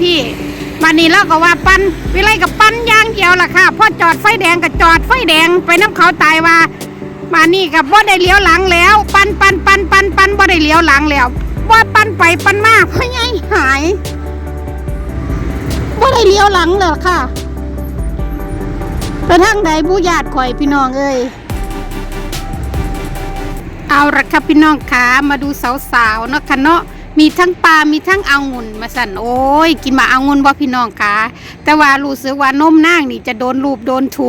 พี่มานี่เราก็ว่าปันวิไลกับปันยางเดียวล่ะค่ะพอจอดไฟแดงก็จอดไฟแดงไปน้ำเขาตายว่ามานี่กับบ่ได้เลี้ยวหลังแล้ว ปันปันปันปันปันบ่ได้เลี้ยวหลังแล้วบ่ปันไปปันมาพ่อใหญ่หายบ่ได้เลี้ยวหลังเลยค่ะไปทางใดผู้ญาติข่อยพี่น้องเอ้ยเอาละครับพี่น้องขามาดูสาวๆเนาะค่ะเนาะ มีทั้งปลา มีทั้งเอางุ่นมาสั่นโอ้ย กินมาเอางุ่นบ่พี่น้องขาแต่ว่ารู้สึกว่านมนางนี่จะโดนรูปโดนถู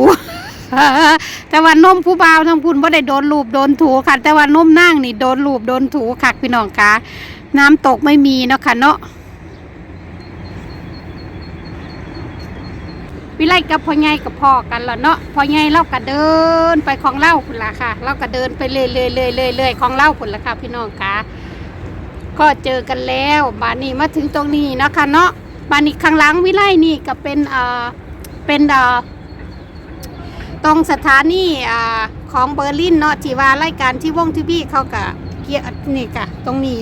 แต่ว่านมผู้บ่าวทั้งคุณบ่ได้โดนรูปโดนถูค่ะ แต่ว่านมนางนี่โดนรูปโดนถูค่ะพี่น้องคะน้ำตกไม่มีเนาะค่ะเนาะวิไลกับพ่อใหญ่กับพ่อกันแล้วเนาะพ่อใหญ่เราก็เดินไปของเล่าคุณล่ะค่ะเราก็เดินไปเรื่อยๆเรื่อยๆเรื่อยๆของเล่าคุณล่ะค่ะพี่น้องคะ ก็เจอกันแล้วบานนี้มาถึงตรงนี้นะคะเนาะบานนี้ข้างหลังวิไลนี่ก็เป็นเอ่อเป็นเอ่อตรงสถานีอ่าของเบอร์ลินเนาะที่ว่ารายการที่วงทีวีเขากะเกียนี่กะตรงนี้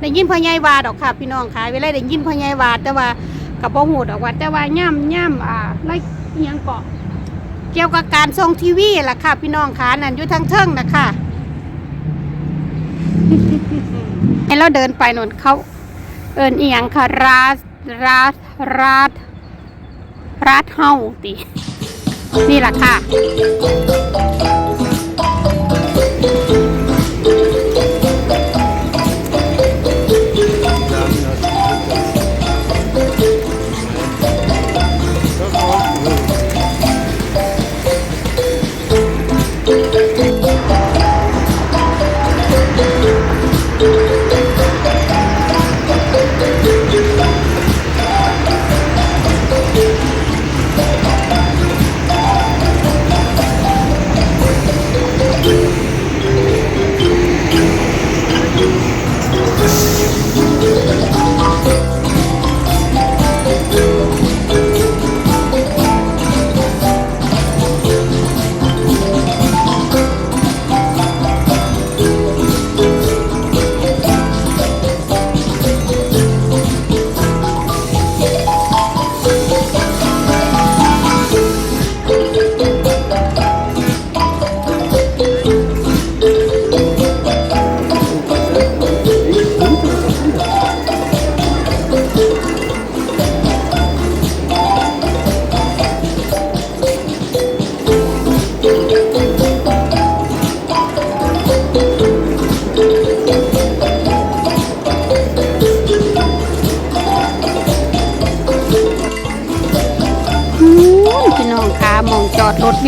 ได้ยินพ่อใหญ่วาดอกค่ะ พี่น้องค่ะเวลาได้ยินพ่อใหญ่วาดแต่ว่ากับบ่หูดอกว่าแต่ว่าย่ำย่ำอ่าไรยังเกาะเกี่ยวกับการส่งทีวีล่ะค่ะ พี่น้องค่ะนั่นอยู่ทางเทิงนะคะ ให้เราเดินไปนนเขาเอินอียงค่ะราสราสราสราสเฮาตีนี่แหละค่ะ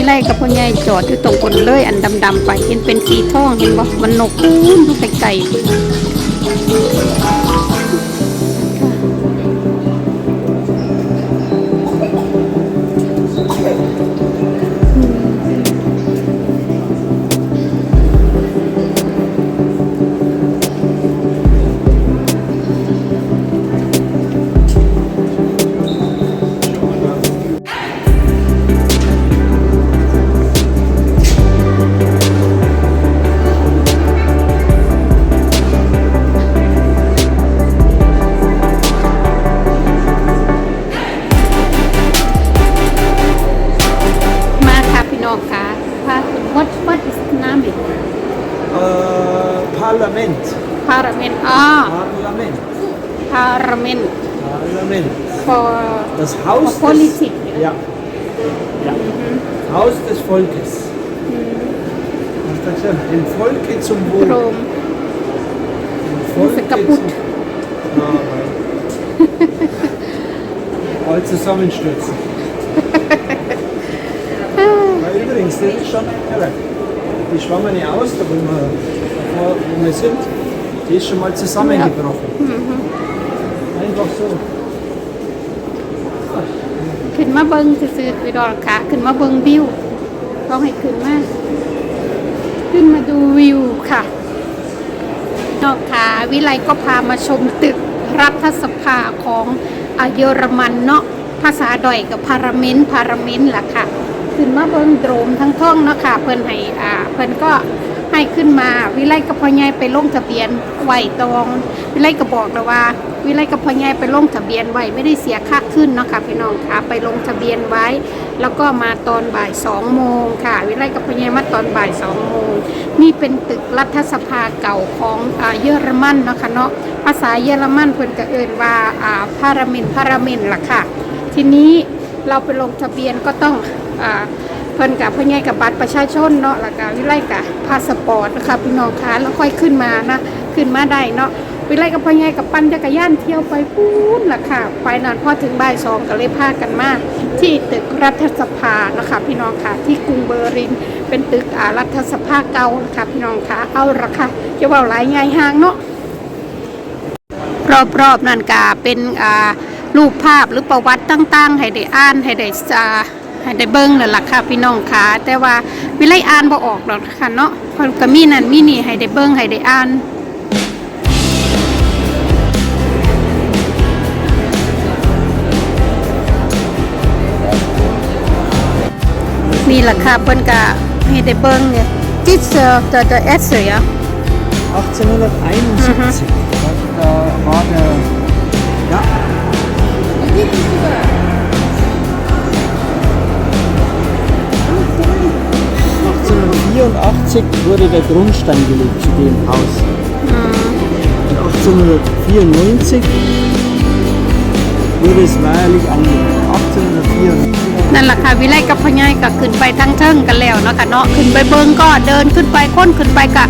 ไลกับพ่อใหญ่จอดอยู่ตรงคนเลยอันดำๆไปเห็นเป็นสีทองเห็นบ่มันนกคูนทุกไกลๆ Äh, Parlament. parliament อ๋อ Parlament. parliament Parlament. for Das Haus For politics, des, ja. ja. Ja. Haus des Volkes. Was ist das denn? Dem Volke zum โร Wohl. ม Dem รู้สึกกระปุก Ah, nein. All zusammenstürzen. ja, übrigens, das ist schon irre. Die schwammen ja aus, da wo wir, davor, wo wir sind, die ist schon mal zusammengebrochen. Einfach so. ขึ้นมาเบิงซื่อๆไปดอนค่ะขึ้นมาเบิงวิวเขาให้ขึ้นมาขึ้นมาดูวิวค่ะนอกขาวิไลก็พามาชมตึกรัฐสภาของอาเยอรมันเนาะภาษาดอยกับพาราเมนต์พาราเมนต์ล่ะค่ะ ขึ้นมาเบิงโดรมทั้งท่องเนาะค่ะเพิ่นให้อ่าเพิ่นก็ ให้ขึ้นมา วิไลกับพ่อใหญ่ไปลงทะเบียนไหวตอง วิไลก็บอกแล้วว่า วิไลกับพ่อใหญ่ไปลงทะเบียนไหวไม่ได้เสียค่าขึ้นเนาะค่ะพี่น้องค่ะไปลงทะเบียนไว้ แล้วก็มาตอนบ่ายสองโมงค่ะ วิไลกับพ่อใหญ่มาตอนบ่ายสองโมงนี่เป็นตึกรัฐสภาเก่าของอ่าเยอรมันเนาะค่ะเนาะภาษาเยอรมันเพิ่นก็เอิ้นว่าอ่าพาราเมนพาราเมนล่ะค่ะ ทีนี้เราไปลงทะเบียนก็ต้องอ่า เพิ่นกับพ่อใหญ่กับบัตรประชาชนเนาะแล้วก็วิไลกับพาสปอร์ตนะคะพี่น้องคะแล้วค่อยขึ้นมานะขึ้นมาได้เนาะวิไลกับพ่อใหญ่กับปั่นจักรยานเที่ยวไปพูนล่ะค่ะไปนานพอถึงบ่ายสองก็เลยพากันมาที่ตึกรัฐสภานะคะพี่น้องค่ะที่กรุงเบอร์ลิน เป็นตึกอ่ารัฐสภาเก่านะคะพี่น้องค่ะเอาละค่ะจะว่าหลายไงห่างเนาะรอบๆนั่นก็เป็นอ่ารูปภาพหรือประวัติต่างๆ ให้ได้อ่านให้ได้อ่า ให้ได้เบิ่งนั่นล่ะค่ะพี่น้องค่ะแต่ว่าวิไลอ่านบ่ออกดอกค่ะเนาะเพราะก็มีนั่นมีนี่ให้ได้เบิ่งให้ได้อ่านมีราคาเพิ่นก็ให้ได้เบิ่งเนี่ยจิตเซอร์ตัวตัวเอสเสีย 1871. Da war der. Ja. ...1884 wurde der Grundstein gelegt zu dem Haus. Und 1894 wurde es feierlich angelegt. 1894. นั่นแหละค่ะวิไลกับพ่อใหญ่ก็ขึ้นไปทั้งเทิงกันแล้วเนาะค่ะเนาะขึ้นไปเบิงก็เดินขึ้นไปค้นขึ้นไปก็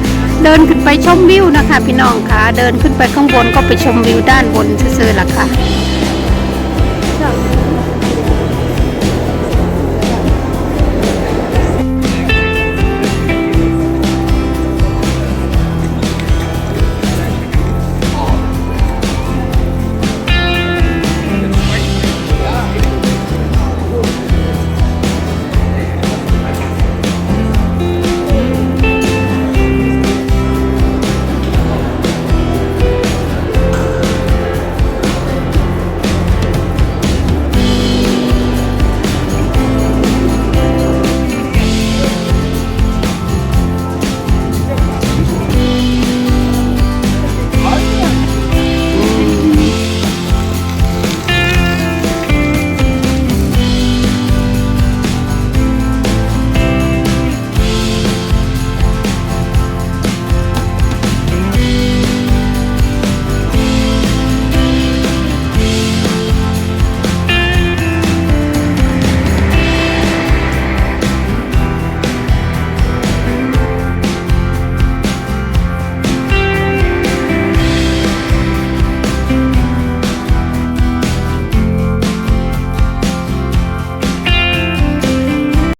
เดินขึ้นไปชมวิวนะคะ พี่น้องค่ะ เดินขึ้นไปข้างบนก็ไปชมวิวด้านบนซื่อๆล่ะค่ะ